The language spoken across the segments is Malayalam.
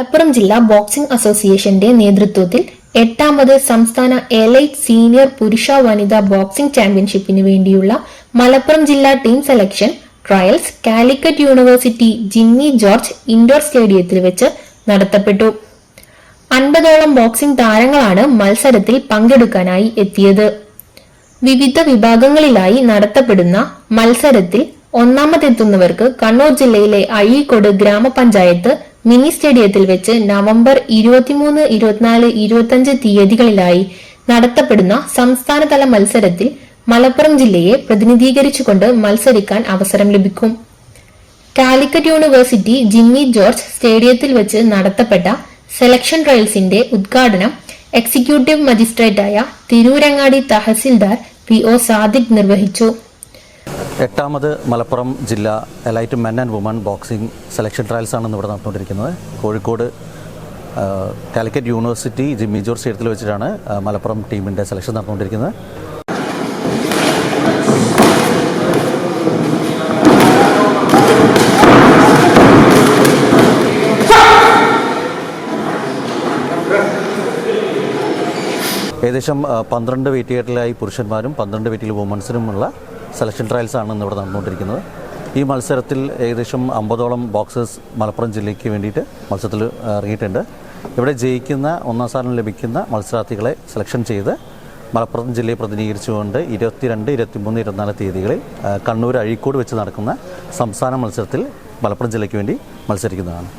മലപ്പുറം ജില്ലാ ബോക്സിംഗ് അസോസിയേഷന്റെ നേതൃത്വത്തിൽ എട്ടാമത് സംസ്ഥാന എലൈറ്റ് സീനിയർ പുരുഷ വനിതാ ബോക്സിംഗ് ചാമ്പ്യൻഷിപ്പിന് വേണ്ടിയുള്ള മലപ്പുറം ജില്ലാ team selection trials Calicut university Jimmy George indoor സ്റ്റേഡിയത്തിൽ വെച്ച് നടത്തപ്പെട്ടു. അൻപതോളം ബോക്സിംഗ് താരങ്ങളാണ് മത്സരത്തിൽ പങ്കെടുക്കാനായി എത്തിയത്. വിവിധ വിഭാഗങ്ങളിലായി നടത്തപ്പെടുന്ന മത്സരത്തിൽ ഒന്നാമതെത്തുന്നവർക്ക് കണ്ണൂർ ജില്ലയിലെ അഴീക്കോട് ഗ്രാമപഞ്ചായത്ത് മിനി സ്റ്റേഡിയത്തിൽ വെച്ച് നവംബർ ഇരുപത്തിമൂന്ന് ഇരുപത്തിനാല് ഇരുപത്തിയഞ്ച് തീയതികളിലായി നടത്തപ്പെടുന്ന സംസ്ഥാനതല മത്സരത്തിൽ മലപ്പുറം ജില്ലയെ പ്രതിനിധീകരിച്ചുകൊണ്ട് മത്സരിക്കാൻ അവസരം ലഭിക്കും. കാലിക്കറ്റ് യൂണിവേഴ്സിറ്റി ജിമ്മി ജോർജ് സ്റ്റേഡിയത്തിൽ വെച്ച് നടത്തപ്പെട്ട സെലക്ഷൻ ട്രയൽസിന്റെ ഉദ്ഘാടനം എക്സിക്യൂട്ടീവ് മജിസ്ട്രേറ്റായ തിരൂരങ്ങാടി തഹസിൽദാർ പി ഒ സാദിഖ് നിർവഹിച്ചു. എട്ടാമത് മലപ്പുറം ജില്ല elite men and woman boxing selection trials ആണ് ഇവിടെ നടന്നുകൊണ്ടിരിക്കുന്നത്. കോഴിക്കോട് കാലിക്കറ്റ് യൂണിവേഴ്സിറ്റി ജിമ്മി ജോർജ് സ്റ്റേഡിയത്തിൽ വെച്ചിട്ടാണ് മലപ്പുറം ടീമിന്റെ സെലക്ഷൻ നടന്നുകൊണ്ടിരിക്കുന്നത്. ഏകദേശം പന്ത്രണ്ട് വെയിറ്റ് കേട്ടിലായി പുരുഷന്മാരും പന്ത്രണ്ട് വെയിറ്റിൽ വുമൻസിനുമുള്ള സെലക്ഷൻ ട്രയൽസ് ആണ് ഇന്ന് നടന്നുകൊണ്ടിരിക്കുന്നത്. ഈ മത്സരത്തിൽ ഏകദേശം അമ്പതോളം ബോക്സേഴ്സ് മലപ്പുറം ജില്ലയ്ക്ക് വേണ്ടിയിട്ട് മത്സരത്തിൽ ഇറങ്ങിയിട്ടുണ്ട്. ഇവിടെ ജയിക്കുന്ന ഒന്നാം സ്ഥാനം ലഭിക്കുന്ന മത്സരാർത്ഥികളെ സെലക്ഷൻ ചെയ്ത് മലപ്പുറം ജില്ലയെ പ്രതിനിധീകരിച്ചുകൊണ്ട് ഇരുപത്തിരണ്ട് ഇരുപത്തിമൂന്ന് ഇരുപത്തിനാല് തീയതികളിൽ കണ്ണൂർ അഴീക്കോട് വെച്ച് നടക്കുന്ന സംസ്ഥാന മത്സരത്തിൽ മലപ്പുറം ജില്ലയ്ക്ക് വേണ്ടി മത്സരിക്കുന്നതാണ്.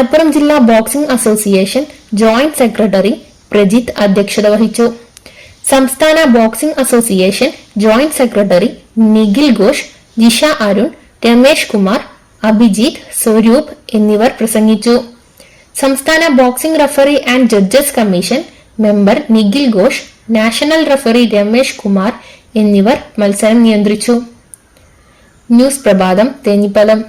മലപ്പുറം ജില്ലാ boxing association joint secretary Prajith അധ്യക്ഷത വഹിച്ചു. സംസ്ഥാന boxing association joint secretary Nikhil Ghosh Jisha Arun Ramesh Kumar Abhijith Swaroop എന്നിവർ പ്രസംഗിച്ചു. സംസ്ഥാന boxing referee and judges commission member Nikhil Ghosh national referee Ramesh Kumar എന്നിവർ മത്സരം നിയന്ത്രിച്ചു. ന്യൂസ് പ്രഭാതം തേഞ്ഞിപ്പലം